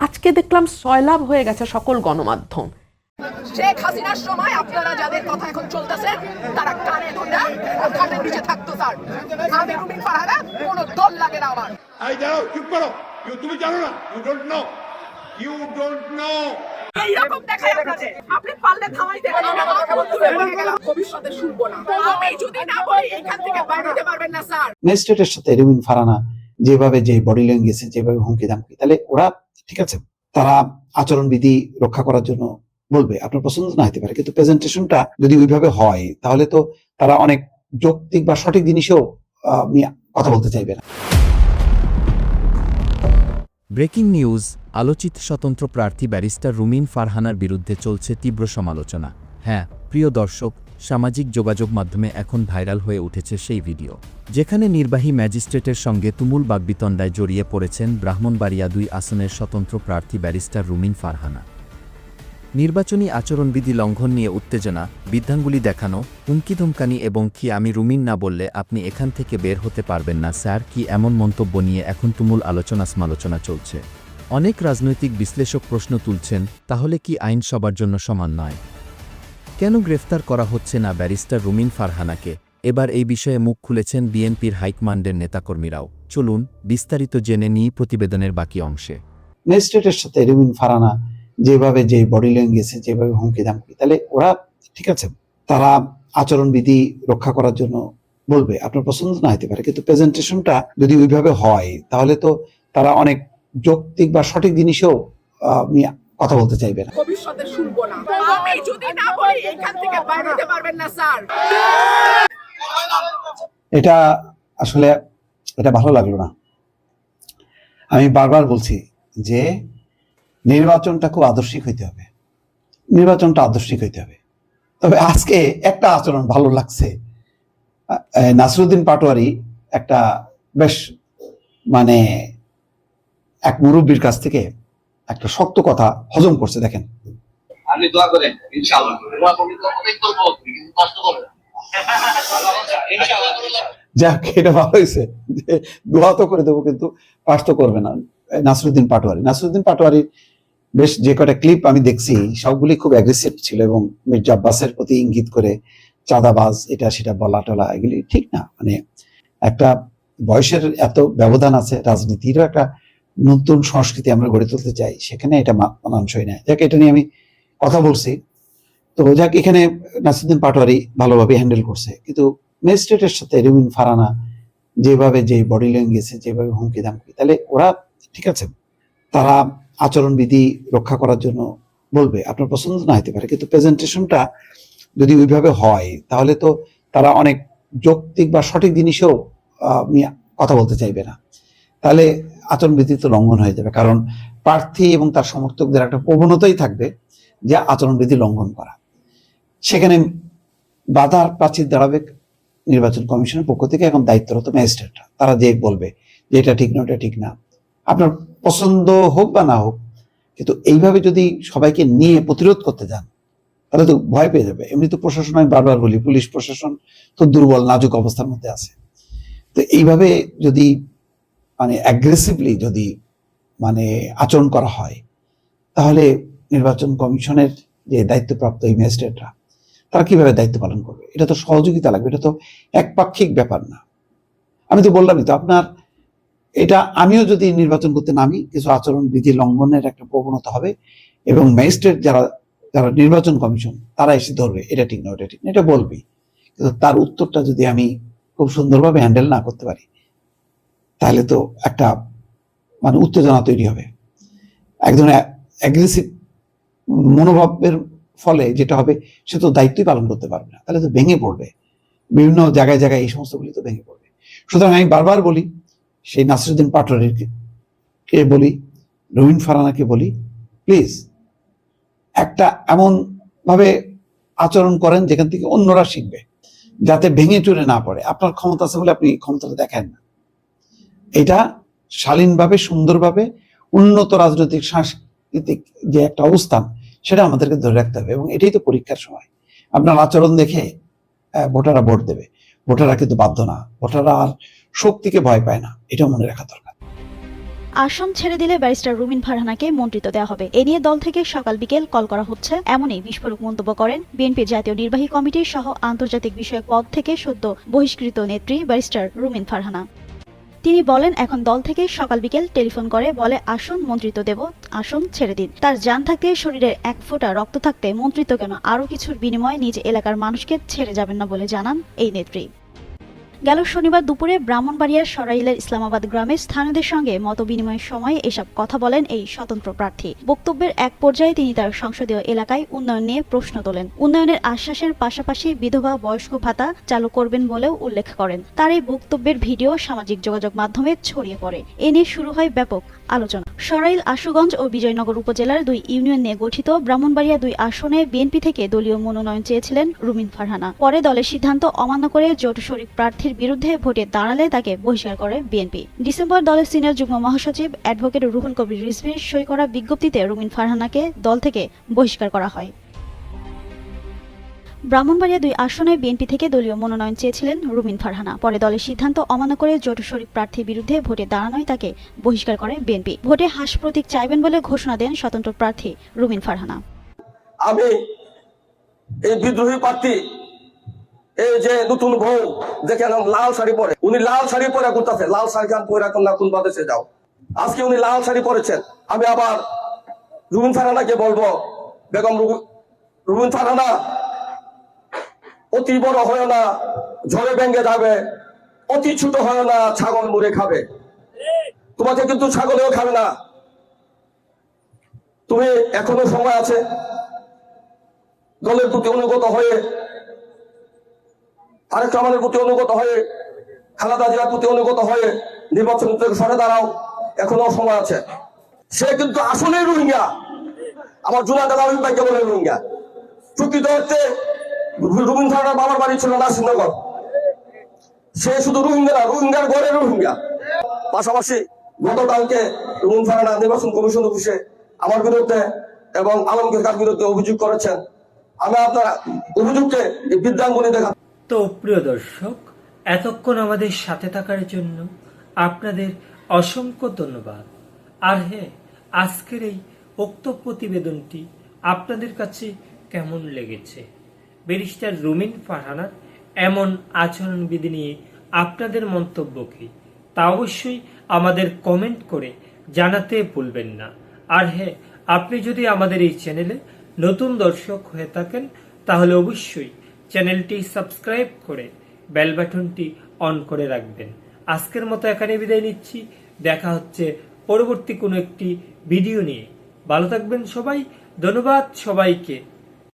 আজকে দেখলাম সয়লাভ হয়ে গেছে সকল গণমাধ্যম। শেখ হাসিনার সময় আপনারা যাদের কথা এখন চলতেছে তারা কানে ধরে খাটের নিচে থাকতো স্যার। আমি রুমিন কোনো দল লাগে না আমার। চুপ করো। তুমি জানো না you don't know you don't know এইরকম দেখায় আপনাদের। আপনি পারলে থামাইতে ভবিষ্যতে শুনব না। আমি যদি না বলি এখান থেকে বাইরে পারবেন না স্যার। সাথে রুমিন ফারানা যেভাবে যে বডি ল্যাঙ্গুয়েজে যেভাবে হুমকি দামকি তাহলে ওরা ঠিক আছে তারা আচরণবিধি রক্ষা করার জন্য বলবে। আপনার পছন্দ না হতে পারে কিন্তু প্রেজেন্টেশনটা যদি ওইভাবে হয় তাহলে তো তারা অনেক যৌক্তিক বা সঠিক জিনিসেও আহ, কথা বলতে চাইবে না। ব্রেকিং নিউজ আলোচিত স্বতন্ত্র প্রার্থী ব্যারিস্টার রুমিন ফারহানার বিরুদ্ধে চলছে তীব্র সমালোচনা। হ্যাঁ প্রিয় দর্শক সামাজিক যোগাযোগ মাধ্যমে এখন ভাইরাল হয়ে উঠেছে সেই ভিডিও, যেখানে নির্বাহী ম্যাজিস্ট্রেটের সঙ্গে তুমুল বাগবিতণ্ডায় জড়িয়ে পড়েছেন ব্রাহ্মণবাড়িয়া দুই আসনের স্বতন্ত্র প্রার্থী ব্যারিস্টার রুমিন ফারহানা। নির্বাচনী আচরণবিধি লঙ্ঘন নিয়ে উত্তেজনা বিদ্যাঙ্গুলি দেখানো, হুমকি ধমকানি এবং কি আমি রুমিন না বললে আপনি এখান থেকে বের হতে পারবেন না, স্যার, কি এমন মন্তব্য নিয়ে এখন তুমুল আলোচনা সমালোচনা চলছে। অনেক রাজনৈতিক বিশ্লেষক প্রশ্ন তুলছেন, তাহলে কি আইন সবার জন্য সমান নয়? কেন গ্রেফতার করা হচ্ছে না ব্যারিস্টার রুমিন ফারহানাকে? এবার এই বিষয়ে মুখ খুলেছেন বিএনপির হাইকমান্ডের নেতাকর্মীরাও। চলুন বিস্তারিত জেনে নিই প্রতিবেদনের বাকি অংশে। ম্যাজিস্ট্রেটের সাথে রুমিন ফারহানা যেভাবে যে বডি ল্যাঙ্গুয়েজে যেভাবে হুমকি ধামকি তাহলে ওরা ঠিক আছে তারা আচরণবিধি রক্ষা করার জন্য বলবে আপনার পছন্দ না হতে পারে কিন্তু প্রেজেন্টেশনটা যদি ওইভাবে হয় তাহলে তো তারা অনেক যৌক্তিক বা সঠিক জিনিসেও আহ, নিয়ে কথা বলতে চাইবে না। ভবিষ্যতে শুনব না। আমি যদি না বলি এখান থেকে বাইরে হতে পারবেন না স্যার। এটা আসলে এটা ভালো লাগল না। আমি বারবার বলছি যে নির্বাচনটা খুব আদর্শিক হইতে হবে। নির্বাচনটা আদর্শিক হইতে হবে। তবে আজকে একটা আচরণ ভালো লাগছে। নাসরুদ্দিন পাটোয়ারি একটা বেশ মানে এক মুরব্বীর কাছ থেকে একটা শক্ত কথা হজম করছে দেখেন। আপনি দোয়া করেন ইনশাআল্লাহ। দোয়া করলে তো অনেক করব কিন্তু কষ্ট করবেন। যাক এটা ভালো হয়েছে। যে দোয়া তো করে দেবো কিন্তু পাঠ তো করবে না। নাসরুদ্দিন পাটোয়ারি। নাসরুদ্দিন বেশ যে কটা ক্লিপ আমি দেখছি সবগুলি খুব অ্যাগ্রেসিভ ছিল এবং মির্জা আব্বাসের প্রতি ইঙ্গিত করে চাঁদাবাজ এটা সেটা বলা টলা এগুলি ঠিক না। মানে একটা বয়সের এত ব্যবধান আছে রাজনীতিরও একটা নতুন সংস্কৃতি আমরা গড়ে তুলতে চাই, সেখানে এটা মানানসই নয়। যাক, এটা নিয়ে আমি কথা বলছি। তো যাক, এখানে নাসিরুদ্দিন পাটোয়ারি ভালোভাবে হ্যান্ডেল করছে। কিন্তু ম্যাজিস্ট্রেটের সাথে রুমিন ফারানা যেভাবে যে বডি ল্যাঙ্গুয়েজে যেভাবে হুমকি দামকি তাহলে ওরা ঠিক আছে, তারা আচরণবিধি রক্ষা করার জন্য বলবে। আপনার পছন্দ না হতে পারে, কিন্তু প্রেজেন্টেশনটা যদি ওইভাবে হয়, তাহলে তো তারা অনেক যৌক্তিক বা সঠিক জিনিসেও কথা বলতে চাইবে না। তাহলে আচরণবিধি তো লঙ্ঘন হয়ে যাবে। কারণ প্রার্থী এবং তার সমর্থকদের একটা প্রবণতাই থাকবে যে আচরণবিধি লঙ্ঘন করা। সেখানে বাধার প্রাচীর দাঁড়াবে নির্বাচন কমিশনের পক্ষ থেকে এখন দায়িত্বরত ম্যাজিস্ট্রেটরা। তারা যে বলবে যে এটা ঠিক না, ওটা ঠিক না। আপনার পছন্দ হোক বা না হোক, কিন্তু এইভাবে যদি সবাইকে নিয়ে প্রতিরোধ করতে যান, তাহলে তো ভয় পেয়ে যাবে। এমনি তো প্রশাসন আমি বারবার বলি, পুলিশ প্রশাসন তো দুর্বল, নাজুক অবস্থার মধ্যে আছে। তো এইভাবে যদি মানে অ্যাগ্রেসিভলি যদি মানে আচরণ করা হয়, তাহলে নির্বাচন কমিশনের যে দায়িত্বপ্রাপ্ত এই ম্যাজিস্ট্রেটরা, তারা কীভাবে দায়িত্ব পালন করবে? এটা তো সহযোগিতা লাগবে, এটা তো একপাক্ষিক ব্যাপার না। আমি তো বললামই তো আপনার, এটা আমিও যদি নির্বাচন করতে নামি, কিছু আচরণ বিধি লঙ্ঘনের একটা প্রবণতা হবে এবং ম্যাজিস্ট্রেট যারা যারা নির্বাচন কমিশন, তারা এসে ধরবে, এটা ঠিক না, ওটা ঠিক না, এটা বলবি। কিন্তু তার উত্তরটা যদি আমি খুব সুন্দরভাবে হ্যান্ডেল না করতে পারি তাহলে তো একটা মানে উত্তেজনা তৈরি হবে। এক ধরনের অ্যাগ্রেসিভ মনোভাবের ফলে যেটা হবে, সে তো দায়িত্বই পালন করতে পারবে না। তাহলে তো ভেঙে পড়বে। বিভিন্ন জায়গায় জায়গায় এই সমস্তগুলি তো ভেঙে পড়বে। সুতরাং আমি বারবার বলি, সেই নাসিরুদ্দিন পাটোয়ারির কে বলি, রবীন ফারানাকে বলি প্লিজ একটা এমন ভাবে আচরণ করেন যেখান থেকে অন্যরা শিখবে, যাতে ভেঙে চুরে না পড়ে। আপনার ক্ষমতা আছে বলে আপনি ক্ষমতাটা দেখেন না। এটা শালীনভাবে, সুন্দরভাবে উন্নত রাজনৈতিক, সাংস্কৃতিক যে একটা অবস্থান, সেটা আমাদেরকে ধরে রাখতে হবে এবং এটাই তো পরীক্ষার সময়। আপনার আচরণ দেখে ভোটাররা ভোট দেবে। ভোটাররা কিন্তু বাধ্য না। ভোটাররা আর শক্তিকে ভয় পায় না। এটা মনে রাখা দরকার। আসন ছেড়ে দিলে ব্যারিস্টার রুমিন ফারহানাকে মন্ত্রিত্ব দেওয়া হবে। এ নিয়ে দল থেকে সকাল বিকেল কল করা হচ্ছে। এমনই বিস্ফোরক মন্তব্য করেন বিএনপির জাতীয় নির্বাহী কমিটির সহ আন্তর্জাতিক বিষয়ক পদ থেকে সদ্য বহিষ্কৃত নেত্রী ব্যারিস্টার রুমিন ফারহানা। তিনি বলেন, এখন দল থেকে সকাল বিকেল টেলিফোন করে, বলে, আসন, মন্ত্রিত্ব দেব, আসন, ছেড়ে দিন। তার যান থাকতে, শরীরের এক ফোঁটা রক্ত থাকতে মন্ত্রিত্ব কেন আরও কিছুর বিনিময়ে নিজ এলাকার মানুষকে ছেড়ে যাবেন না বলে জানান এই নেত্রী। গেল শনিবার দুপুরে ব্রাহ্মণবাড়িয়ার সরাইলের ইসলামাবাদ গ্রামে স্থানীয়দের সঙ্গে মত বিনিময়ের সময় এসব কথা বলেন এই স্বতন্ত্র প্রার্থী। বক্তব্যের এক পর্যায়ে তিনি তার সংসদীয় এলাকায় উন্নয়ন নিয়ে প্রশ্ন তোলেন। উন্নয়নের আশ্বাসের পাশাপাশি বিধবা, বয়স্ক ভাতা চালু করবেন বলেও উল্লেখ করেন। তার এই বক্তব্যের ভিডিও সামাজিক যোগাযোগ মাধ্যমে ছড়িয়ে পড়ে। এ নিয়ে শুরু হয় ব্যাপক আলোচনা। সরাইল, আশুগঞ্জ ও বিজয়নগর উপজেলার দুই ইউনিয়ন নিয়ে গঠিত ব্রাহ্মণবাড়িয়া দুই আসনে বিএনপি থেকে দলীয় মনোনয়ন চেয়েছিলেন রুমিন ফারহানা। পরে দলের সিদ্ধান্ত অমান্য করে জোট শরিক প্রার্থীর বিরুদ্ধে ভোটে দাঁড়ালে তাকে বহিষ্কার করে বিএনপি। ডিসেম্বর দলের সিনিয়র যুগ্ম মহাসচিব অ্যাডভোকেট রুহুল কবির রিজভির সই করা বিজ্ঞপ্তিতে রুমিন ফারহানাকে দল থেকে বহিষ্কার করা হয়। ব্রাহ্মণবাড়িয়া দুই আসনে বিএনপি থেকে দলীয় মনোনয়ন চেয়েছিলেন রুমিন ফারহানা। পরে দলের সিদ্ধান্ত অমান্য করে জোট শরিক প্রার্থীর বিরুদ্ধে ভোটে দাঁড়ানোয় তাকে বহিষ্কার করে বিএনপি। ভোটে হাস প্রতীক চাইবেন বলে ঘোষণা দেন স্বতন্ত্র প্রার্থী রুমিন ফারহানা। আমি এই বিদ্রোহী প্রার্থী, এই যে নতুন বউ দেখে লাল শাড়ি পরে, উনি লাল শাড়ি পরে ঘুরতেছে, লাল শাড়ি খান পরে এখন না কোন বাদেশে যাও। আজকে উনি লাল শাড়ি পরেছেন। আমি আবার রুবিন ফারানাকে বলব, বেগম রুবি- রুবিন ফারানা অতি বড় হয় না, ঝড়ে ভেঙে যাবে, অতি ছোট হয় না, ছাগল মুড়ে খাবে। তোমাকে কিন্তু ছাগলেও খাবে না। তুমি এখনও সময় আছে। দলের প্রতি অনুগত হয়ে আরেক রহমানের প্রতি অনুগত হয়ে, খালাদা জিয়ার প্রতি অনুগত হয়ে নির্বাচন থেকে সরে দাঁড়াও। এখনও সময় আছে। সে কিন্তু আসলেই রোহিঙ্গা। আমার জুনাদ আলমিন ভাইকে বলে রোহিঙ্গা। প্রকৃত হচ্ছে রবীন্দ্র ঠাকুরের বাবার বাড়ি ছিল নাসিরনগর। সে শুধু রোহিঙ্গা না, রোহিঙ্গার ঘরে রোহিঙ্গা। পাশাপাশি গতকালকে রুমুন ফারানা নির্বাচন কমিশন অফিসে আমার বিরুদ্ধে এবং আলমগীর কার বিরুদ্ধে অভিযোগ করেছেন। আমি আপনার অভিযোগকে বিদ্যাঙ্গনী দেখা তো প্রিয় দর্শক, এতক্ষণ আমাদের সাথে থাকার জন্য আপনাদের অসংখ্য ধন্যবাদ। আর হ্যাঁ আজকের এই উক্ত প্রতিবেদনটি আপনাদের কাছে কেমন লেগেছে? ব্যারিস্টার রুমিন ফারহানার এমন আচরণবিধি নিয়ে আপনাদের মন্তব্য কি? তা অবশ্যই আমাদের কমেন্ট করে জানাতে ভুলবেন না। আর হ্যাঁ আপনি যদি আমাদের এই চ্যানেলে নতুন দর্শক হয়ে থাকেন, তাহলে অবশ্যই চ্যানেলটি সাবস্ক্রাইব করে বেল বাটনটি অন করে রাখবেন। আজকের মতো এখানে বিদায় নিচ্ছি। দেখা হচ্ছে পরবর্তী কোনো একটি ভিডিও নিয়ে। ভালো থাকবেন সবাই। ধন্যবাদ সবাইকে।